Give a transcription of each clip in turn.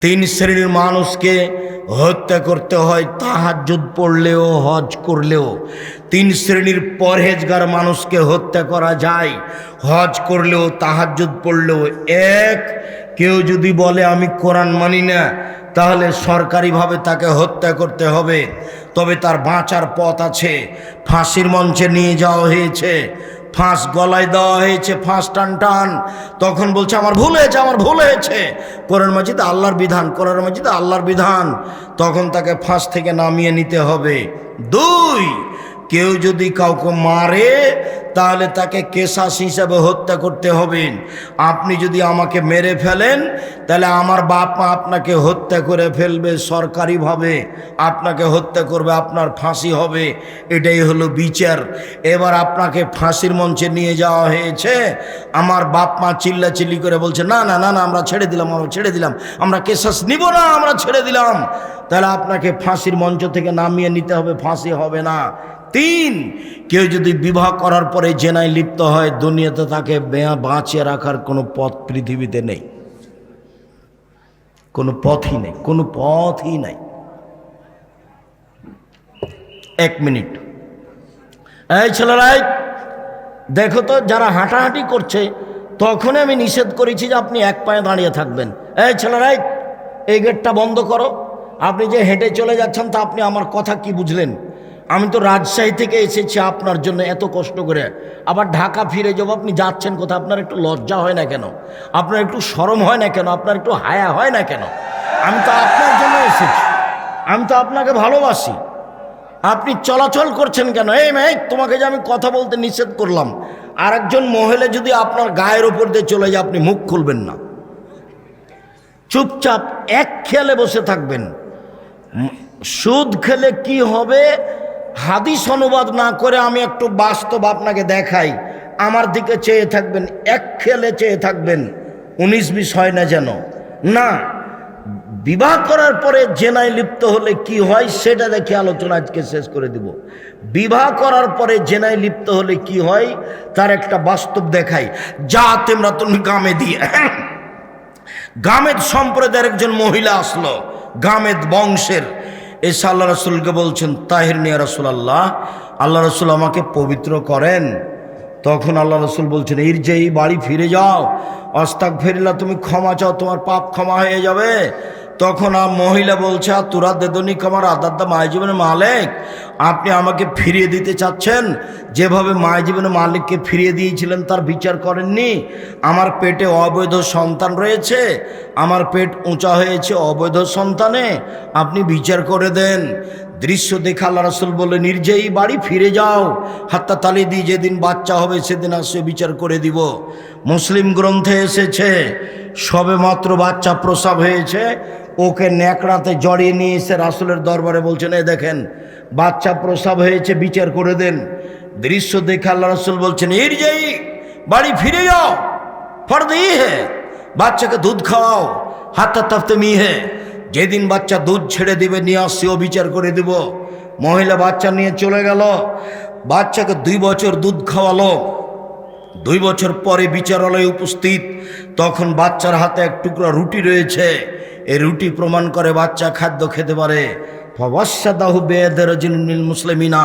তিন শ্রেণির মানুষকে হত্যা করতে হয়, তাহাজ্জুদ পড়লেও, হজ করলেও। তিন শ্রেণির পরহেজগার মানুষকে হত্যা করা যায়, হজ করলেও, তাহাজ্জুদ পড়লেও। এক, কেউ যদি বলে, আমি কোরআন মানি না, তাহলে সরকারিভাবে তাকে হত্যা করতে হবে। তবে তার বাঁচার পথ আছে। ফাঁসির মঞ্চে নিয়ে যাওয়া হয়েছে। ফাঁস গলায় দেওয়া হয়েছে, ফাঁস টান টান। তখন বলছে, আমার ভুল হয়েছে, আমার ভুল হয়েছে। কোরআন মসজিদ আল্লাহর বিধান, কোরআন মসজিদ আল্লাহর বিধান। তখন তাকে ফাঁস থেকে নামিয়ে নিতে হবে। দুই কেউ যদি কাউকে মারে, তাহলে তাকে কেসাস হিসাবে হত্যা করতে হবে। আপনি যদি আমাকে মেরে ফেলেন, তাহলে আমার বাপ মা আপনাকে হত্যা করে ফেলবে সরকারিভাবে। আপনাকে হত্যা করবে, আপনার ফাঁসি হবে। এটাই হলো বিচার। এবার আপনাকে ফাঁসির মঞ্চে নিয়ে যাওয়া হয়েছে। আমার বাপ মা চিল্লাচিল্লি করে বলছে, না না না না, আমরা ছেড়ে দিলাম, আমরা ছেড়ে দিলাম। আমরা কেসাস নিব না, আমরা ছেড়ে দিলাম। তাহলে আপনাকে ফাঁসির মঞ্চ থেকে নামিয়ে নিতে হবে, ফাঁসি হবে না। তিন। কেউ যদি বিবাহ করার পরে জেনায় লিপ্ত হয়, দুনিয়াতে তাকে বাঁচিয়ে রাখার কোনো পথ পৃথিবীতে নেই। কোনো পথই নেই, কোনো পথই নাই। এক মিনিট। এই ছেলেরাই দেখো তো, যারা হাঁটাহাঁটি করছে, তখনই আমি নিষেধ করেছি যে আপনি এক পায়ে দাঁড়িয়ে থাকবেন। এই ছেলেরাই এই গেটটা বন্ধ করো। আপনি যে হেঁটে চলে যাচ্ছেন তা আপনি আমার কথা কি বুঝলেন? আমি তো রাজশাহী থেকে এসেছি আপনার জন্য এত কষ্ট করে। আবার ঢাকা ফিরে যাব, আপনি যাচ্ছেন কোথাও আপনার একটু লজ্জা হয় না কেন? আপনার একটু সরম হয় না কেন? আপনার একটু হায়া হয় না কেন? আমি তো আপনার জন্য এসেছি। আমি তো আপনাকে ভালোবাসি। আপনি চলাচল করছেন কেন? এই মেয়ে, তোমাকে যে আমি কথা বলতে নিষেধ করলাম। আর একজন মহিলা যদি আপনার গায়ের ওপর দিয়ে চলে যায়, আপনি মুখ খুলবেন না। চুপচাপ এক খেয়ালে বসে থাকবেন। সুদ খেলে কি হবে? হাদিস অনুবাদ না করে আমি একটু বাস্তব আপনাকে দেখাই। আমার দিকে চেয়ে থাকবেন, এক খেলে চেয়ে থাকবেন, উনিশ বিশ হয় না যেন। না, বিবাহ করার পরে জেনায় লিপ্ত হলে কি হয় সেটা দেখে আলোচনা আজকে শেষ করে দিব। বিবাহ করার পরে জেনায় লিপ্ত হলে কি হয় তার একটা বাস্তব দেখাই। যা তোমরা তুমি গামে দিয়ে গামেদ সম্প্রদায়ের একজন মহিলা আসলো, গামেদ বংশের। এসে আল্লাহ রসুলকে বলছেন, তাহির নিয়া রসুল আল্লাহ আল্লাহ রসুল আমাকে পবিত্র করেন। তখন আল্লাহ রসুল বলছেন এর যে এই বাড়ি ফিরে যাও। অস্তাক ফেরিলা তুমি ক্ষমা চাও, তোমার পাপ ক্ষমা হয়ে যাবে। তখন আর মহিলা বলছে তুরা দেদনি কামার মায় জীবনের মালিক। আপনি আমাকে ফিরিয়ে দিতে চাচ্ছেন। যেভাবে মায় জীবনের মালিককে ফিরিয়ে দিয়েছিলেন, তার বিচার করেননি। আমার পেটে অবৈধ সন্তান রয়েছে। আমার পেট উঁচা হয়েছে অবৈধ সন্তানে। আপনি বিচার করে দেন। দৃশ্য দেখে আল্লাহ রসুল বলে নির্জয়ী বাড়ি, ফিরে যাও। হাত্তা তালি দিয়ে যেদিন বাচ্চা হবে, সেদিন আসে, বিচার করে দিব। মুসলিম গ্রন্থে এসেছে, সবে মাত্র বাচ্চা প্রসব হয়েছে, ওকে ন্যাকড়াতে জড়িয়ে নিয়ে এসে রাসুলের দরবারে বলছেন এ দেখেন, বাচ্চা প্রসব হয়েছে, বিচার করে দেন। দৃশ্য দেখে আল্লাহ রসুল বলছেন এর যাই বাড়ি, ফিরে যাও। ফর্দ ই হে, বাচ্চাকে দুধ খাওয়াও। হাতটা তাপতে মি হে যেদিন বাচ্চা দুধ ছেড়ে দিবে, নিয়ে আসছে বিচার করে দিব। মহিলা বাচ্চা নিয়ে চলে গেল। বাচ্চাকে দুই বছর দুধ খাওয়ালো। দুই বছর পরে বিচারালয়ে উপস্থিত। তখন বাচ্চার হাতে এক টুকরা রুটি রয়েছে। এই রুটি প্রমাণ করে বাচ্চা খাদ্য খেতে পারে। ফবাসাদাহু বেদের জিনিল মুসলিমিনা।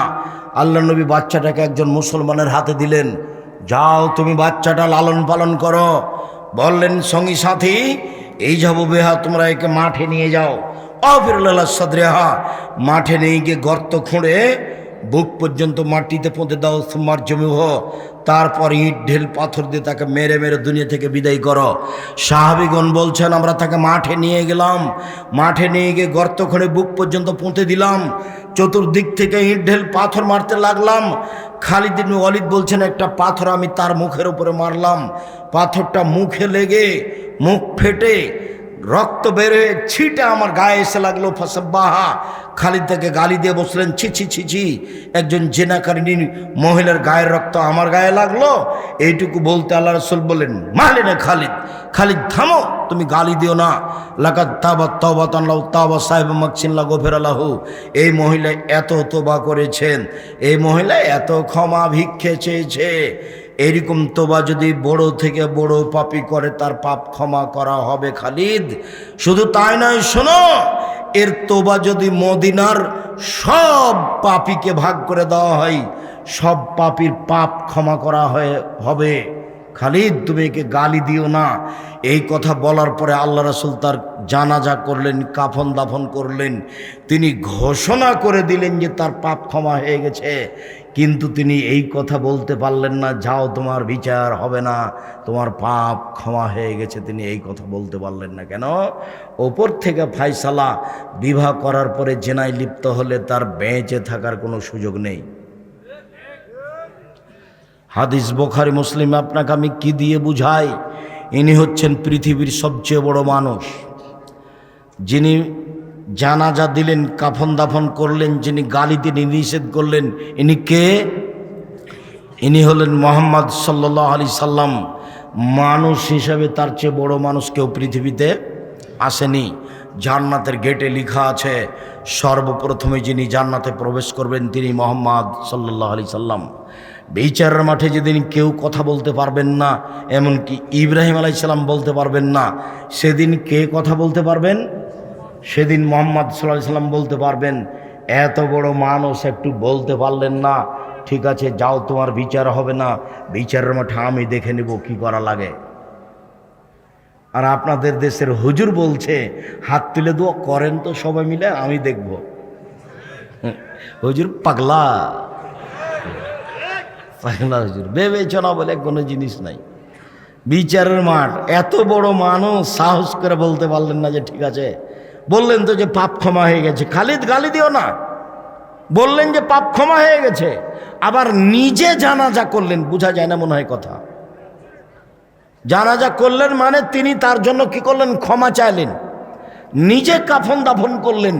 আল্লাহ নবী বাচ্চাটাকে একজন মুসলমানের হাতে দিলেন। যাও তুমি বাচ্চাটা লালন পালন করো। বললেন, সঙ্গী সাথী এই যাব বেহা, তোমরা একে মাঠে নিয়ে যাও। অফিরুল্লাহ সাদরেহা, মাঠে নিয়ে গিয়ে গর্ত খুঁড়ে বুক পর্যন্ত মাটিতে পুঁতে দাও তোমার জমি হো তারপর ইট, ঢেল, পাথর দিয়ে তাকে মেরে মেরে দুনিয়া থেকে বিদায় করো। সাহাবিগণ বলছেন, আমরা তাকে মাঠে নিয়ে গেলাম। মাঠে নিয়ে গিয়ে গর্ত খুঁড়ে বুক পর্যন্ত পুঁতে দিলাম। চতুর্দিক থেকে ইট, ঢেল, পাথর মারতে লাগলাম। খালিদিন অলিদ বলছেন, একটা পাথর আমি তার মুখের উপরে মারলাম। পাথরটা মুখে লেগে মুখ ফেটে রক্ত বেরে ছিটে আমার গায়ে এসে লাগল, ফসব্বাহা। খালিদ তাকে গালি দিয়ে বসলেন, ছি ছি ছি একজন জেনাকারিনী মহিলার গায়ের রক্ত আমার গায়ে লাগল। এইটুকু বলতে আল্লাহ রসুল বললেন মারলে না খালিদ। খালিদ, থামো, তুমি গালি দিও না। লাগাত তাবা তবা তাল্লাহ তাবা সাহেব মাকসিল্লা গোফের আল্লাহু এই মহিলা এত তোবা করেছেন, এই মহিলা এত ক্ষমা ভিক্ষে চেয়েছে। এরকম তোবা যদি বড় থেকে বড় পাপি করে, তার পাপ ক্ষমা করা হবে খালিদ। শুধু তাই নয়, শোনো, এর তোবা যদি মদিনার সব পাপীকে ভাগ করে দেওয়া হয়, সব পাপীর পাপ ক্ষমা করা হয়ে, হবে। খালিদ, তুমি একে গালি দিও না। এই কথা বলার পরে আল্লাহ রাসুল তার জানাজা করলেন, কাফন দাফন করলেন। তিনি ঘোষণা করে দিলেন যে তার পাপ ক্ষমা হয়ে গেছে। কিন্তু তিনি এই কথা বলতে পারলেন না, যাও, তোমার বিচার হবে না, তোমার পাপ ক্ষমা হয়ে গেছে। তিনি এই কথা বলতে পারলেন না কেন? ওপর থেকে ফাইসালা বিবাহ করার পরে জেনায় লিপ্ত হলে তার বেঁচে থাকার কোনো সুযোগ নেই। হাদিস বোখারি, মুসলিম, আপনাকে আমি কি দিয়ে বুঝাই? ইনি হচ্ছেন পৃথিবীর সবচেয়ে বড় মানুষ। যিনি জানাজা দিলেন, কাফন দাফন করলেন, যিনি গালি তিনি নিষেধ করলেন, ইনি কে? ইনি হলেন মোহাম্মদ সাল্লাহ আলি সাল্লাম। মানুষ হিসাবে তার চেয়ে বড় মানুষ কেউ পৃথিবীতে আসেনি। জান্নাতের গেটে লেখা আছে, সর্বপ্রথমে যিনি জান্নাতে প্রবেশ করবেন, তিনি মোহাম্মদ সাল্লাহ আলি সাল্লাম। বিচারের মাঠে যেদিন কেউ কথা বলতে পারবেন না, এমনকি ইব্রাহিম আলাইসাল্লাম বলতে পারবেন না, সেদিন কে কথা বলতে পারবেন? সেদিন মোহাম্মদ সাল্লাহ সাল্লাম বলতে পারবেন, এত বড় মানুষ একটু বলতে পারলেন না। ঠিক আছে, যাও, তোমার বিচার হবে না। বিচারের মাঠে আমি দেখে নেব কি করা লাগে। আর আপনাদের দেশের হুজুর বলছে, হাত তুলে দোয়া করেন তো সবাই মিলে, আমি দেখব। হুজুর পাগলা। পাগলা হুজুর। বিবেচনা বলে কোনো জিনিস নাই। বিচারের মাঠ, এত বড় মানুষ সাহস করে বলতে পারলেন না যে ঠিক আছে বললেন তো যে পাপ ক্ষমা হয়ে গেছে। খালিদ গালি দিও না। বললেন যে পাপ ক্ষমা হয়ে গেছে। আবার নিজে জানাজা করলেন, বোঝা যায় না মনে হয় কথা। জানাজা করলেন মানে তিনি তার জন্য কি করলেন? ক্ষমা চাইলেন। নিজে কাফন দাফন করলেন।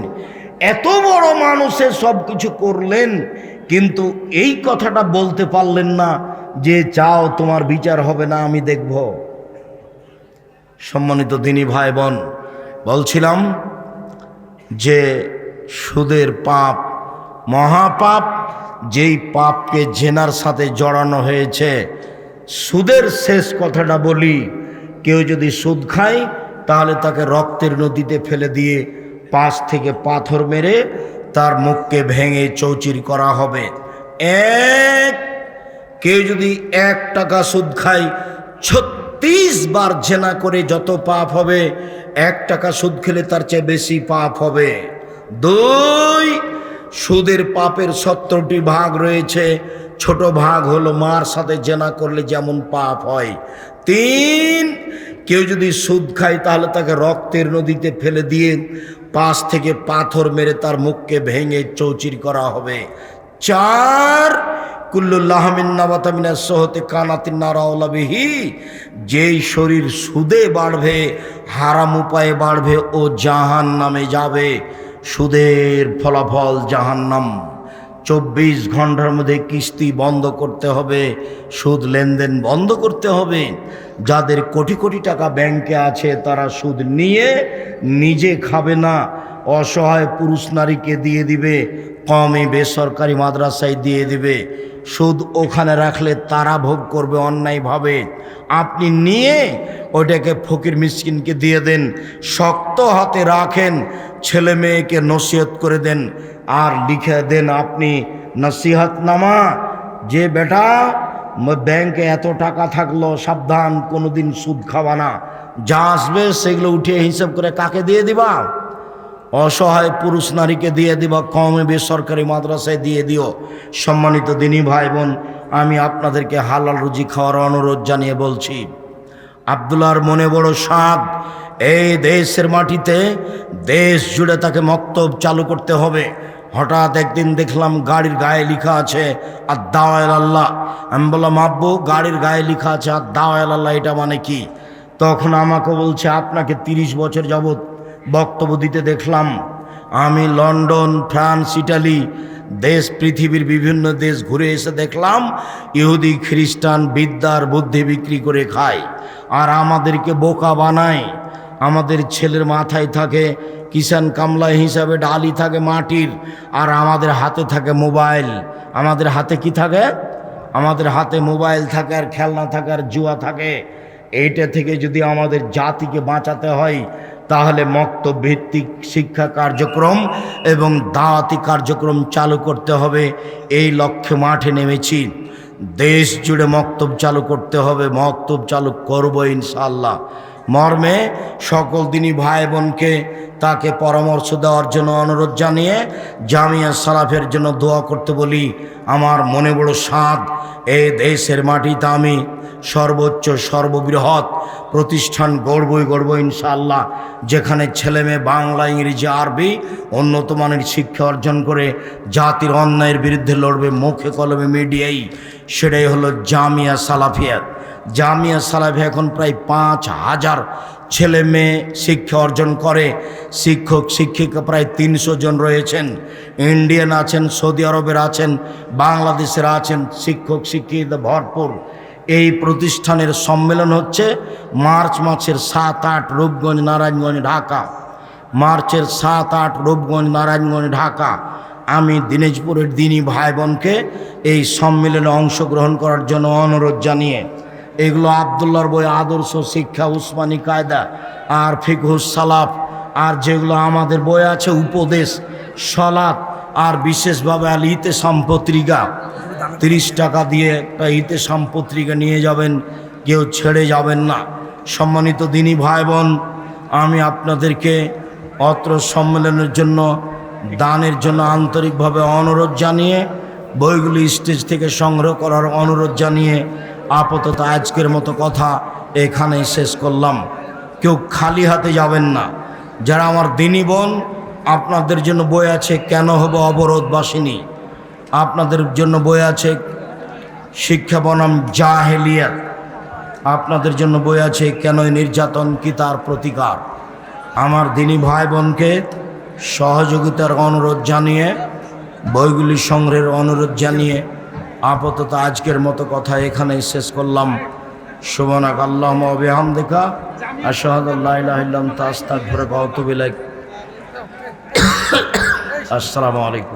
এত বড় মানুষের সব কিছু করলেন, কিন্তু এই কথাটা বলতে পারলেন না যে চাও তোমার বিচার হবে না, আমি দেখব। সম্মানিত দিনী ভাই বোন, বলছিলাম যে সুদের পাপ, মহাপাপ, যেই পাপকে জেনার সাথে জড়ানো হয়েছে, সুদের শেষ কথাটা বলি, কেউ যদি সুদ খায়, তাহলে তাকে রক্তের নদীতে ফেলে দিয়ে পাশ থেকে পাথর মেরে তার মুখকে ভেঙে চৌচির করা হবে। এক, কেউ যদি এক টাকা সুদ খায়, ছত্রিশ বার জেনা করে যত পাপ হবে, এক টাকা সুদ খেলে তার চেয়ে বেশি পাপ হবে। দুই, সুদের পাপের সত্তরটি ভাগ রয়েছে, ছোট ভাগ হলো মার সাথে জেনা করলে যেমন পাপ হয়। তিন, কেউ যদি সুদ খায় তাহলে তাকে রক্তের নদীতে ফেলে দিয়ে পাশ থেকে পাথর মেরে তার মুখকে ভেঙে চৌচির করা হবে। চার কুল্লুল্লাহমিন্নাবাতামিনা সহতে কানাতিন নারাওলাবিহি যেই শরীর সুদে বাড়বে, হারাম উপায়ে বাড়বে ও জাহান নামে যাবে। সুদের ফলাফল জাহান্নাম। চব্বিশ ঘণ্টার মধ্যে কিস্তি বন্ধ করতে হবে, সুদ লেনদেন বন্ধ করতে হবে। যাদের কোটি কোটি টাকা ব্যাংকে আছে, তারা সুদ নিয়ে নিজে খাবে না। অসহায় পুরুষ নারীকে দিয়ে দিবে, কমে বেসরকারি মাদ্রাসায় দিয়ে দিবে। সুদ ওখানে রাখলে তারা ভোগ করবে অন্যায়ভাবে। আপনি নিয়ে ওইটাকে ফকির মিসকিনকে দিয়ে দেন, শক্ত হাতে রাখেন, ছেলে মেয়েকে নসিহত করে দেন, আর লিখে দেন আপনি নসিহতনামা যে বেটা ব্যাংকে এত টাকা থাকল, সাবধান, কোনোদিন সুদ খাওয়া না। যা আসবে সেগুলো উঠিয়ে হিসাব করে কাকে দিয়ে দিবা? অসহায় পুরুষ নারীকে দিয়ে দিবা কমে বেসরকারি মাদ্রাসায় দিয়ে দিও। সম্মানিত দিনী ভাই বোন আমি আপনাদেরকে হালাল রুজি খাওয়ার অনুরোধ জানিয়ে বলছি, আবদুল্লাহর মনে বড় সাদ এই দেশের মাটিতে দেশ জুড়ে তাকে মক্তব চালু করতে হবে। হঠাৎ একদিন দেখলাম গাড়ির গায়ে লেখা আছে আর দাওয়াল আল্লাহ। আমি বললাম, আব্বু, গাড়ির গায়ে লেখা আছে আর দাওয়াল আল্লাহ, এটা মানে কি? তখন আমাকে বলছে, আপনাকে তিরিশ বছর যাবৎ বক্তব্য দিতে দেখলাম, আমি লন্ডন, ফ্রান্স, ইটালি, দেশ, পৃথিবীর বিভিন্ন দেশ ঘুরে এসে দেখলাম, ইহুদি, খ্রিস্টান, বিদ্যার বুদ্ধি বিক্রি করে খায়, আর আমাদেরকে বোকা বানায়। আমাদের ছেলের মাথায় থাকে কিষান কামলা হিসাবে ডালি থাকে মাটির, আর আমাদের হাতে থাকে মোবাইল। আমাদের হাতে কি থাকে? আমাদের হাতে মোবাইল থাকে আর খেলনা থাকে আর জুয়া থাকে। এইটা থেকে যদি আমাদের জাতিকে বাঁচাতে হয় তাহলে মক্ত ভিত্তিক শিক্ষা কার্যক্রম এবং দাঁতি কার্যক্রম চালু করতে হবে। এই লক্ষ্যে মাঠে নেমেছি। দেশ জুড়ে মক্তব চালু করতে হবে। মক্তব চালু করব ইনশাল্লাহ মর্মে সকল দিনই ভাই বোনকে তাকে পরামর্শ দেওয়ার জন্য অনুরোধ জানিয়ে জামিয়া সালাফের জন্য দোয়া করতে বলি। আমার মনে বড় সাধ এই দেশের মাটিতে আমি সর্বোচ্চ, সর্ববৃহৎ প্রতিষ্ঠান গড়বই গড়ব ইনশাল্লাহ যেখানে ছেলে মেয়ে বাংলা, ইংরেজি, আরবি উন্নত মানের শিক্ষা অর্জন করে জাতির অন্যায়ের বিরুদ্ধে লড়বে মুখে কলমে মিডিয়াই। সেটাই হলো জামিয়া সালাফিয়াত জামিয়া সালাফিয়া এখন প্রায় পাঁচ হাজার ছেলে মেয়ে শিক্ষা অর্জন করে। শিক্ষক, শিক্ষিকা প্রায় তিনশো জন রয়েছেন। ইন্ডিয়ান আছেন, সৌদি আরবের আছেন, বাংলাদেশের আছেন। শিক্ষক, শিক্ষিকা ভরপুর। এই প্রতিষ্ঠানের সম্মেলন হচ্ছে মার্চ মাসের সাত আট রূপগঞ্জ, নারায়ণগঞ্জ, ঢাকা। মার্চের সাত আট রূপগঞ্জ, নারায়ণগঞ্জ, ঢাকা। আমি দিনাজপুরের দিনী ভাই বোনকে এই সম্মেলনে অংশগ্রহণ করার জন্য অনুরোধ জানিয়ে এগুলো আবদুল্লার বই আদর্শ শিক্ষা, উসমানী কায়দা আর ফিকহুস সালাফ আর যেগুলো আমাদের বই আছে উপদেশ সলাৎ আর বিশেষভাবে আল ইতে পত্রিকা। তিরিশ টাকা দিয়ে একটা ইতে পত্রিকা নিয়ে যাবেন, কেউ ছেড়ে যাবেন না। সম্মানিত দিনী ভাই বোন আমি আপনাদেরকে অত্র সম্মেলনের জন্য, দানের জন্য আন্তরিকভাবে অনুরোধ জানিয়ে, বইগুলি স্টেজ থেকে সংগ্রহ করার অনুরোধ জানিয়ে আপাতত আজকের মতো কথা এখানেই শেষ করলাম। কেউ খালি হাতে যাবেন না। যারা আমার দিনী বোন, আপনাদের জন্য বই আছে কেন হব অবরোধবাসিনী? আপনাদের জন্য বই আছে শিক্ষা বনাম জাহেলিয়াত। আপনাদের জন্য বই আছে কেন নির্যাতন কি তার প্রতিকার? আমার দিনী ভাই বোনকে সহযোগিতার অনুরোধ জানিয়ে, বইগুলি সংগ্রহের অনুরোধ জানিয়ে আপাতত আজকের মতো কথা এখানেই শেষ করলাম। সুবনাক আল্লাহ বেহাম দেখা আশাহাদ তাস্তাক ভরে কতবিলাই আসসালামু আলাইকুম।